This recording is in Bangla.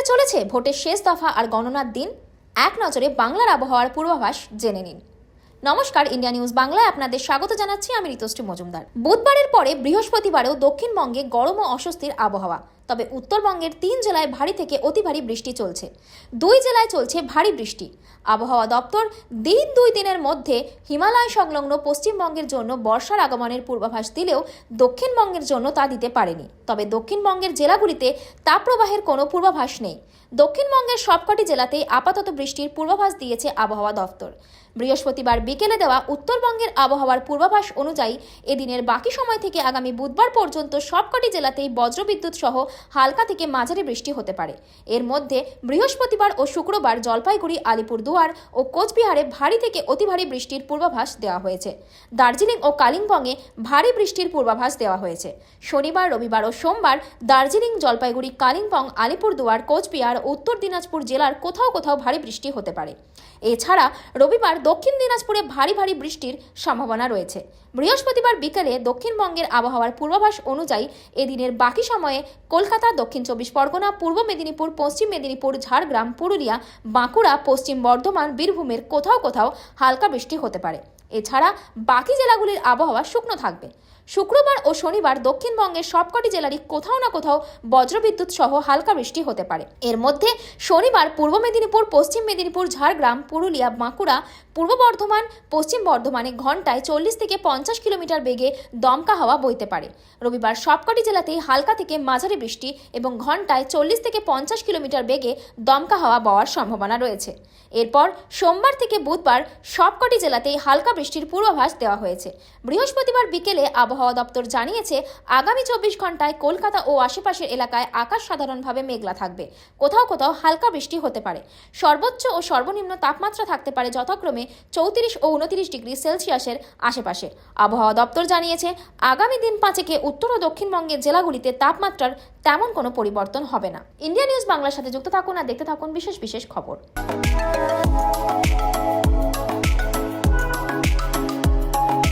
হতে চলেছে ভোটের শেষ দফা আর গণনার দিন। এক নজরে বাংলার আবহাওয়ার পূর্বাভাস জেনে নিন। নমস্কার, ইন্ডিয়া নিউজ বাংলায় আপনাদের স্বাগত জানাচ্ছি। আমি ঋতুশ্রী মজুমদার। বুধবারের পরে বৃহস্পতিবারেও দক্ষিণবঙ্গে গরম ও অস্বস্তির আবহাওয়া। তবে উত্তরবঙ্গের তিন জেলায় ভারী থেকে অতি ভারী বৃষ্টি চলছে। দুই জেলায় চলছে ভারী বৃষ্টি। আবহাওয়া দপ্তর দিন দুই দিনের মধ্যে হিমালয় সংলগ্ন পশ্চিমবঙ্গের জন্য বর্ষার আগমনের পূর্বাভাস দিলেও দক্ষিণবঙ্গের জন্য তা দিতে পারেনি। তবে দক্ষিণবঙ্গের জেলাগুলিতে তাপপ্রবাহের কোনো পূর্বাভাস নেই। দক্ষিণবঙ্গের সবকটি জেলাতেই আপাতত বৃষ্টির পূর্বাভাস দিয়েছে আবহাওয়া দফতর বৃহস্পতিবার বিকেলে দেওয়া উত্তরবঙ্গের আবহাওয়ার পূর্বাভাস অনুযায়ী এদিনের বাকি সময় থেকে আগামী বুধবার পর্যন্ত সবকটি জেলাতেই বজ্রবিদ্যুৎ সহ হালকা থেকে মাঝারি বৃষ্টি হতে পারে। এর মধ্যে বৃহস্পতিবার ও শুক্রবার জলপাইগুড়ি, আলিপুরদুয়ার ও কোচবিহারে ভারী থেকে অতি ভারী বৃষ্টির পূর্বাভাস দেওয়া হয়েছে। দার্জিলিং ও কালিম্পংয়ে ভারী বৃষ্টির পূর্বাভাস দেওয়া হয়েছে। শনিবার, রবিবার ও সোমবার দার্জিলিং, জলপাইগুড়ি, কালিম্পং, আলিপুরদুয়ার, কোচবিহার, উত্তর দিনাজপুর জেলার কোথাও কোথাও ভারী বৃষ্টি হতে পারে। এছাড়া রবিবার দক্ষিণ দিনাজপুরে ভারী ভারী বৃষ্টির সম্ভাবনা রয়েছে। বৃহস্পতিবার বিকেলে দক্ষিণবঙ্গের আবহাওয়ার পূর্বাভাস অনুযায়ী এদিনের বাকি সময়ে কলকাতা দক্ষিণ চব্বিশ পরগনা, পূর্ব মেদিনীপুর, পশ্চিম মেদিনীপুর, ঝাড়গ্রাম, পুরুলিয়া, বাঁকুড়া, পশ্চিম বর্ধমান, বীরভূমের কোথাও কোথাও হালকা বৃষ্টি হতে পারে। এছাড়া বাকি জেলাগুলির আবহাওয়া শুকনো থাকবে। শুক্রবার ও শনিবার দক্ষিণবঙ্গের সবকটি জেলারই কোথাও না কোথাও বজ্রবিদ্যুৎ সহ হালকা বৃষ্টি হতে পারে। এর মধ্যে শনিবার পূর্ব মেদিনীপুর, পশ্চিম মেদিনীপুর, ঝাড়গ্রাম, পুরুলিয়া, বাঁকুড়া, পূর্ব বর্ধমান, পশ্চিম বর্ধমানে ঘন্টায় চল্লিশ থেকে পঞ্চাশ কিলোমিটার বেগে দমকা হাওয়া বইতে পারে। রবিবার সবকটি জেলাতেই হালকা থেকে মাঝারি বৃষ্টি এবং ঘন্টায় চল্লিশ থেকে পঞ্চাশ কিলোমিটার বেগে দমকা হাওয়া বওয়ার সম্ভাবনা রয়েছে। এরপর সোমবার থেকে বুধবার সবকটি জেলাতেই হালকা বৃষ্টির পূর্বাভাস দেওয়া হয়েছে। বৃহস্পতিবার বিকেলে আবহাওয়া দপ্তর জানিয়েছে, আগামী চব্বিশ ঘন্টায় কলকাতা ও আশেপাশের এলাকায় আকাশ সাধারণভাবে মেঘলা থাকবে। কোথাও কোথাও হালকা বৃষ্টি হতে পারে। সর্বোচ্চ ও সর্বনিম্ন তাপমাত্রা থাকতে পারে যথাক্রমে চৌত্রিশ ও উনত্রিশ ডিগ্রি সেলসিয়াসের আশেপাশে। আবহাওয়া দপ্তর জানিয়েছে, আগামী দিন পাঁচেকে উত্তর ও দক্ষিণবঙ্গের জেলাগুলিতে তাপমাত্রার তেমন কোনো পরিবর্তন হবে না। ইন্ডিয়া নিউজ বাংলার সাথে যুক্ত থাকুন আর দেখতে থাকুন বিশেষ বিশেষ খবর।